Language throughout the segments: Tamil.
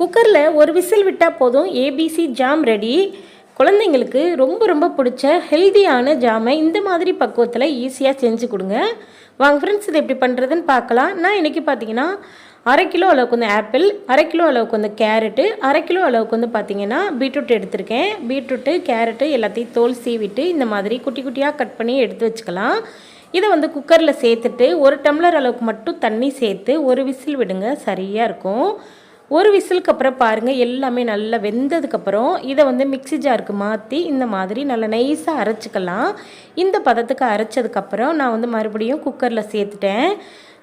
குக்கரில் ஒரு விசில் விட்டால் போதும். ஏபிசி ஜாம் ரெடி குழந்தைங்களுக்கு ரொம்ப ரொம்ப பிடிச்ச ஹெல்தியான ஜாமை இந்த மாதிரி பக்குவத்தில் ஈஸியாக செஞ்சு கொடுங்க. வாங்க ஃப்ரெண்ட்ஸ் இதை எப்படி பண்ணுறதுன்னு பார்க்கலாம். நான் இன்றைக்கி பார்த்தீங்கன்னா அரை கிலோ அளவுக்கு வந்து ஆப்பிள் அரை கிலோ அளவுக்கு வந்து கேரட்டு அரை கிலோ அளவுக்கு வந்து பார்த்தீங்கன்னா பீட்ரூட் எடுத்திருக்கேன். பீட்ரூட்டு கேரட்டு எல்லாத்தையும் தோல் சீவிட்டு இந்த மாதிரி குட்டி குட்டியாக கட் பண்ணி எடுத்து வச்சுக்கலாம். இதை வந்து குக்கரில் சேர்த்துட்டு ஒரு டம்ளர் அளவுக்கு மட்டும் தண்ணி சேர்த்து ஒரு விசில் விடுங்க. சரியாக இருக்கும். ஒரு விசிலுக்கு அப்புறம் பாருங்கள் எல்லாமே நல்லா வெந்ததுக்கப்புறம் இதை வந்து மிக்ஸி ஜாருக்கு மாற்றி இந்த மாதிரி நல்லா நைஸாக அரைச்சிக்கலாம். இந்த பதத்துக்கு அரைச்சதுக்கப்புறம் நான் வந்து மறுபடியும் குக்கரில் சேர்த்துட்டேன்.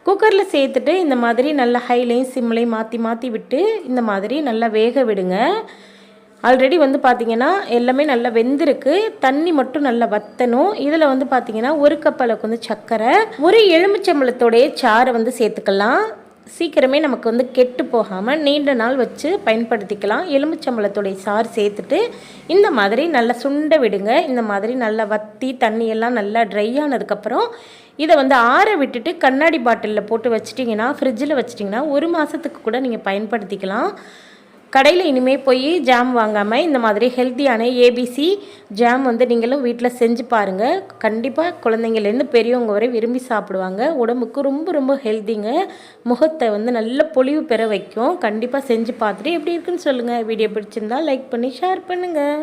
குக்கரில் சேர்த்துட்டு இந்த மாதிரி நல்லா ஹைலையும் சிம்லையும் மாற்றி மாற்றி விட்டு இந்த மாதிரி நல்லா வேக விடுங்க. ஆல்ரெடி வந்து பார்த்திங்கன்னா எல்லாமே நல்லா வெந்திருக்கு. தண்ணி மட்டும் நல்லா வத்தணும். இதில் வந்து பார்த்திங்கன்னா ஒரு கப் அளவுக்கு வந்து சர்க்கரை ஒரு எலுமிச்சம்பழத்தோடைய சாறை வந்து சேர்த்துக்கலாம். சீக்கிரமே நமக்கு வந்து கெட்டு போகாமல் நீண்ட நாள் வச்சு பயன்படுத்திக்கலாம். எலுமிச்சம்பழத்துடைய சாறு சேர்த்துட்டு இந்த மாதிரி நல்லா சுண்ட விடுங்க. இந்த மாதிரி நல்லா வத்தி தண்ணியெல்லாம் நல்லா ட்ரை ஆனதுக்கப்புறம் இதை வந்து ஆற விட்டுட்டு கண்ணாடி பாட்டிலில் போட்டு வச்சிட்டிங்கன்னா ஃப்ரிட்ஜில் வச்சிட்டிங்கன்னா ஒரு மாதத்துக்கு கூட நீங்கள் பயன்படுத்திக்கலாம். கடையில் இனிமேல் போய் ஜாம் வாங்காமல் இந்த மாதிரி ஹெல்த்தியான ஏபிசி ஜாம் வந்து நீங்களும் வீட்டில் செஞ்சு பாருங்கள் கண்டிப்பாக குழந்தைங்கள்லேருந்து பெரியவங்க வரை விரும்பி சாப்பிடுவாங்க. உடம்புக்கு ரொம்ப ரொம்ப ஹெல்த்திங்க முகத்தை வந்து நல்ல பொலிவு பெற வைக்கும். கண்டிப்பாக செஞ்சு பார்த்துட்டு எப்படி இருக்குன்னு சொல்லுங்கள் வீடியோ பிடிச்சிருந்தால் லைக் பண்ணி ஷேர் பண்ணுங்கள்